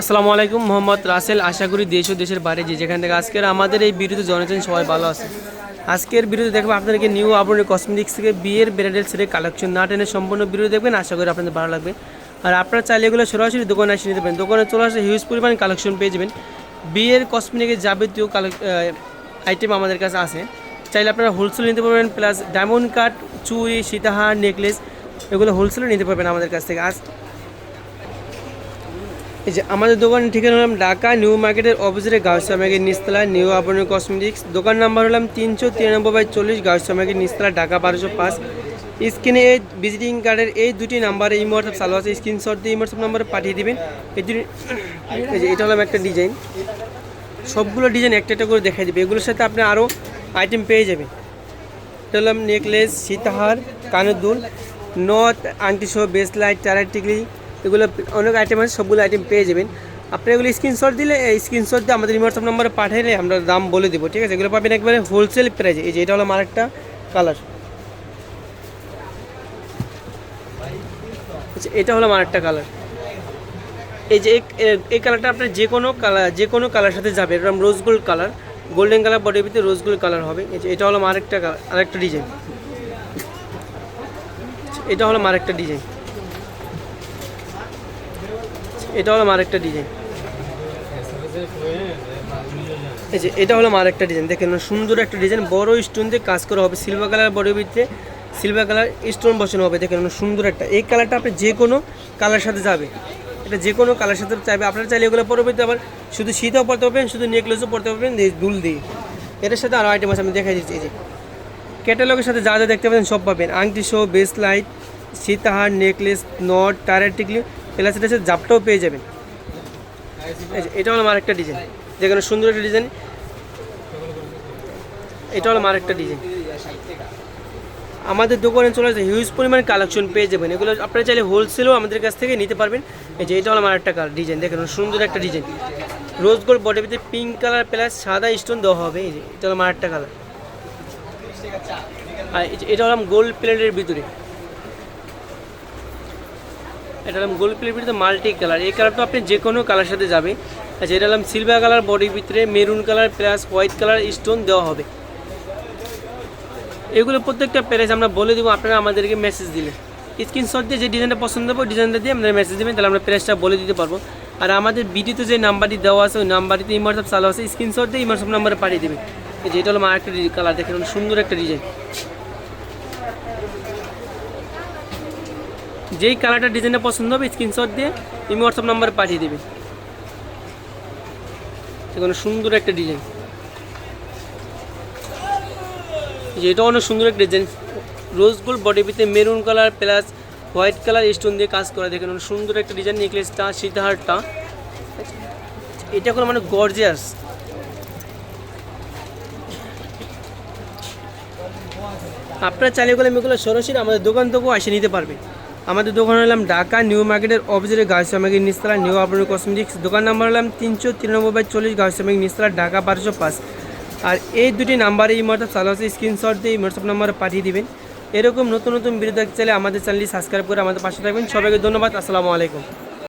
আসসালামু আলাইকুম, মোহাম্মদ রাসেল। আশা করি দেশ ও দেশের বাইরে যে যেখান থেকে আজকের আমাদের এই বিরুদ্ধে জনেছেন সবাই ভালো আছে। আজকের বিরুদ্ধে দেখব, আপনাদেরকে নিউ আবরণী কসমেটিক্স থেকে বিয়ের ব্রাইডাল সেটের কালেকশন না টেনে সম্পূর্ণ ভিডিও দেখবেন, আশা করি আপনাদের ভালো লাগবে। আর আপনারা চাইলে এগুলো সরাসরি দোকানে এসে নিতে পারেন। দোকানে চলে আসলে হিউজ পরিমাণ কালেকশন পেয়ে যাবেন। বিয়ের কসমেটিকের যাবতীয় আইটেম আমাদের কাছে আছে। চাইলে আপনারা হোলসেল নিতে পারবেন প্লাস ডায়মন্ড কাট চুড়ি, সীতাহার নেকলেস এগুলো হোলসেলে নিতে পারবেন আমাদের কাছ থেকে। আজ এই যে আমাদের দোকানের ঠিকানা হলাম ঢাকা নিউ মার্কেটের অপোজিটে গাউসা মার্কেট নিস্তলা নিউ আবরণী কসমেটিক্স। দোকান নাম্বার হলাম তিনশো তিরানব্বই বাই চল্লিশ গাউসা মার্কেট নিস্তলা ঢাকা বারোশো পাঁচ। স্ক্রিনে এই ভিজিটিং কার্ডের এই দুটি নাম্বারে এই হোয়াটসঅ্যাপ চালু আছে। স্ক্রিনশট দিয়ে হোয়াটসঅ্যাপ নাম্বারে পাঠিয়ে দিবেন। এই দুটি এই যে এটা হলাম একটা ডিজাইন। সবগুলো ডিজাইন একটা একটা করে দেখাই দিবে। এগুলোর সাথে আপনি আরও আইটেম পেয়ে যাবেন। এটা হলাম নেকলেস, সীতাহার, কানের দুল, নথ, আংটি সহ, বেসলাইট টিকলি এগুলো অনেক আইটেম আছে, সবগুলো আইটেম পেয়ে যাবেন। আপনি এগুলো স্ক্রিনশট দিলে, এই স্ক্রিনশট দিয়ে আমাদের হোয়াটসঅ্যাপ নাম্বারে পাঠাইলে আমরা দাম বলে দেবো, ঠিক আছে? এগুলো পাবেন একবারে হোলসেল প্রাইজে এই যে, এটা হলো আমার আরেকটা কালার আচ্ছা এটা হলো আমার আরেকটা কালার এই যে, এই- কালারটা আপনার যে কোনো কালার যে কোনো কালার সাথে যাবে। এরকম rose gold colour golden colour বডির ভিতরে রোজ গোল্ড কালার হবে। এই যে, এটা হলো আরেকটা কালার আরেকটা ডিজাইন এটা হলো আমার আরেকটা ডিজাইন এটা হলো আরেকটা ডিজাইন এই যে, এটা হলো আরেকটা ডিজাইন দেখেন সুন্দর একটা ডিজাইন বড় স্টোন দিয়ে কাজ করা হবে। সিলভার কালার বডির ভিতরে সিলভার কালার স্টোন বসানো হবে। দেখেন সুন্দর একটা। এই কালারটা আপনি যে কোনো কালার সাথে যাবে। এটা যে কোনো কালার সাথে চাইবে। আপনারা চাইলে এগুলো পরবর্তী আবার শুধু শীতও পরতে পারবেন, শুধু নেকলেসও পরতে পারবেন দুল দিয়ে। এটার সাথে আরও আইটেম আছে, আমি দেখাই দিচ্ছি। এই যে ক্যাটালগের সাথে যা যা দেখতে পাবেন সব পাবেন। আংটি শো বেস লাইট সীতাহার নেকলেস নট টায়ার টিকলি। প্লাস সাথে জাপটাও পেয়ে যাবেন। এটা হলো আরেকটা ডিজাইন যেখানে সুন্দর একটা ডিজাইন এটা হলো আরেকটা ডিজাইন আমাদের দোকানে চলে আসে হিউজ পরিমাণ কালেকশন পেয়ে যাবেন। এগুলো আপনারা চাইলে হোলসেলও আমাদের কাছ থেকে নিতে পারবেন। এই যে, এটা হলো আমার একটা ডিজাইন দেখেন সুন্দর একটা ডিজাইন রোজ গোল্ড বডির ভিতরে পিঙ্ক কালার প্লাস সাদা স্টোন দেওয়া হবে। এই যে, এটা হলো আমার একটা কালার আর এটা হলাম গোল্ড প্লেটের ভিতরে। এটা হলাম গোল্ড প্লেটের মাল্টি কালার। এই কালারটা আপনি যে কোনো কালার সাথে যাবে। আচ্ছা এটা হলাম সিলভার কালার বডির ভিতরে maroon colour plus white colour stone দেওয়া হবে। এগুলো প্রত্যেকটা প্যারেজ আমরা বলে দেবো, আপনারা আমাদেরকে মেসেজ দিলে। স্ক্রিনশট দিয়ে যে ডিজাইনটা পছন্দ হবে ডিজাইনটা দিয়ে আমাদের মেসেজ দেবেন, তাহলে আমরা প্রাইসটা বলে দিতে পারব। আর আমাদের ভিডিওতে যে নাম্বারটি দেওয়া আছে, ওই নাম্বারটিতে ইমার্সঅ্যাপ চালু আছে স্ক্রিনশট দিয়ে ইমার্সঅ্যাপ নাম্বারে পাঠিয়ে দেবেন। এই যে এটা হলো আমার একটা কালার দেখেন সুন্দর একটা ডিজাইন যেই কালারটা ডিজাইনটা পছন্দ হবে স্ক্রিনশট দিয়ে ইমি হোয়াটসঅ্যাপ নাম্বারে পাঠিয়ে দেবে। সেখানে সুন্দর একটা ডিজাইন এটা অনেক সুন্দর একটা ডিজাইন রোজ গোল্ড বডি ভিতরে maroon colour plus white colour stone দিয়ে কাজ করা। দেখেন অনেক সুন্দর একটা ডিজাইন নেকলেসটা সীতাহারটা। এটা কোনো মানে গর্জিয়াস আপনারা চাইলে এগুলো এগুলো সরাসরি আমাদের দোকান থেকেও এসে নিতে পারবে। আমাদের দোকান হলাম ঢাকা নিউ মার্কেটের অফিসের গার্লস মার্কেট নিস্তলা নিউ আপনার কসমেটিক্স দোকান নাম্বার হলাম তিনশো তিরানব্বই বাই চল্লিশ গার্লস মার্কেট নিস্তলা ঢাকা বারোশো পাঁচ। আর এই দুটি নাম্বারে এই হোয়াটসঅ্যাপ চালু আছে স্ক্রিনশট দিয়ে হোয়াটসঅ্যাপ নাম্বারে পাঠিয়ে দেবেন। এরকম নতুন নতুন ভিডিও দেখতে চাইলে আমাদের চ্যানেলটি সাবস্ক্রাইব করে আমাদের পাশে থাকবেন। সবাইকে ধন্যবাদ, আসসালামু আলাইকুম।